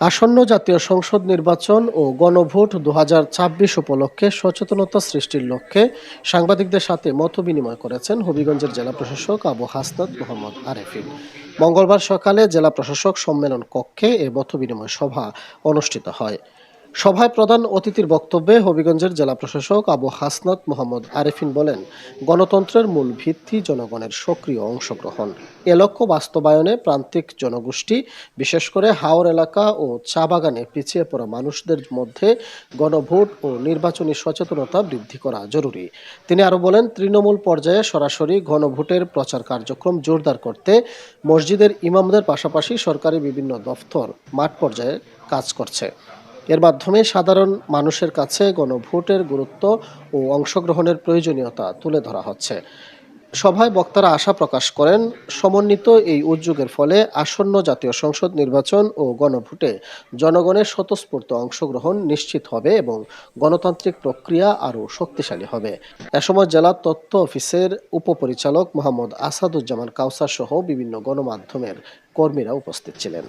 আসন্ন জাতীয় সংসদ নির্বাচন ও গণভোট দু হাজার ছাব্বিশ উপলক্ষে সচেতনতা সৃষ্টির লক্ষ্যে সাংবাদিকদের সাথে মত বিনিময় করেছেন হবিগঞ্জের জেলা প্রশাসক আবু হাসনাত মোহাম্মদ আরেফিন। মঙ্গলবার সকালে জেলা প্রশাসক সম্মেলন কক্ষে এ মত বিনিময় সভা অনুষ্ঠিত হয়। সভায় প্রধান অতিথির বক্তব্যে হবিগঞ্জের জেলা প্রশাসক আবু হাসনাত মোহাম্মদ আরেফিন বলেন, গণতন্ত্রের মূল ভিত্তি জনগণের সক্রিয় অংশগ্রহণ। এ লক্ষ্য বাস্তবায়নে প্রান্তিক জনগোষ্ঠী, বিশেষ করে হাওর এলাকা ও চা বাগানে পিছিয়ে পড়া মানুষদের মধ্যে গণভোট ও নির্বাচনী সচেতনতা বৃদ্ধি করা জরুরি। তিনি আরও বলেন, তৃণমূল পর্যায়ে সরাসরি গণভোটের প্রচার কার্যক্রম জোরদার করতে মসজিদের ইমামদের পাশাপাশি সরকারি বিভিন্ন দফতর মাঠ পর্যায়ে কাজ করছে। এর মাধ্যমে সাধারণ মানুষের কাছে গণভোটের গুরুত্ব ও অংশগ্রহণের প্রয়োজনীয়তা তুলে ধরা হচ্ছে। সভায় বক্তারা আশা প্রকাশ করেন, সমন্বিত এই উদ্যোগের ফলে আসন্ন জাতীয় সংসদ নির্বাচন ও গণভোটে জনগণের স্বতঃস্ফূর্ত অংশগ্রহণ নিশ্চিত হবে এবং গণতান্ত্রিক প্রক্রিয়া আরও শক্তিশালী হবে। এ সময় জেলা তথ্য অফিসের উপপরিচালক মোহাম্মদ আসাদুজ্জামান কাউসার সহ বিভিন্ন গণমাধ্যমের কর্মীরা উপস্থিত ছিলেন।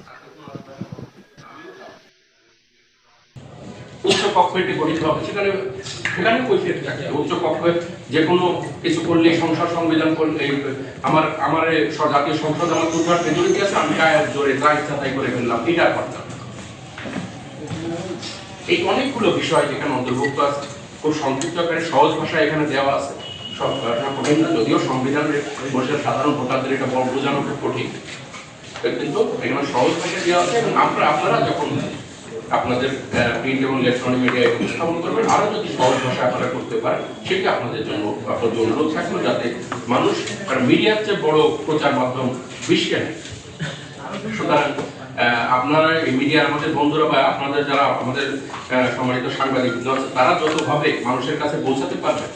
কক্ষ এটি গঠিত হবে। সেখানে সেখানে কৈফিয়ত থাকে উচ্চ যে কোনো কিছু করলে সংসদ সংবিধান করলে আমার আমার জাতীয় সংসদ আমার আছে, আমি গায়ের জোরে যা ইচ্ছা তাই করে ফেললাম। এটা করতাম। এই অনেকগুলো বিষয় যেখানে অন্তর্ভুক্ত আছে, খুব সংক্ষিপ্ত আকারে সহজ ভাষায় এখানে দেওয়া আছে। সব যদিও সংবিধানের বসে সাধারণ ভোটারদের এটা বড় বোঝানো খুব কঠিন। কিন্তু এখানে সহজ ভাষায় দেওয়া আছে এবং আপনারা আপনারা যখন আপনাদের প্রিন্ট এবং ইলেকট্রনিক মিডিয়ায় উপস্থাপন করবেন আরও যদি সহজ ভাষায় আপনারা করতে পারেন সেটা আপনাদের জন্য আপনাদের অনুরোধ থাকল যাতে মানুষ আর মিডিয়ার চেয়ে বড় প্রচার মাধ্যম বিশ্বে নেই। সুতরাং আপনারা এই মিডিয়ার আমাদের বন্ধুরা বা আপনাদের যারা আমাদের সম্মানিত সাংবাদিক আছে, তারা যতভাবে মানুষের কাছে পৌঁছাতে পারবে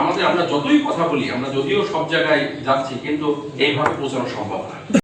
আমাদের আমরা যতই কথা বলি আমরা যদিও সব জায়গায় যাচ্ছি কিন্তু এইভাবে পৌঁছানো সম্ভব না।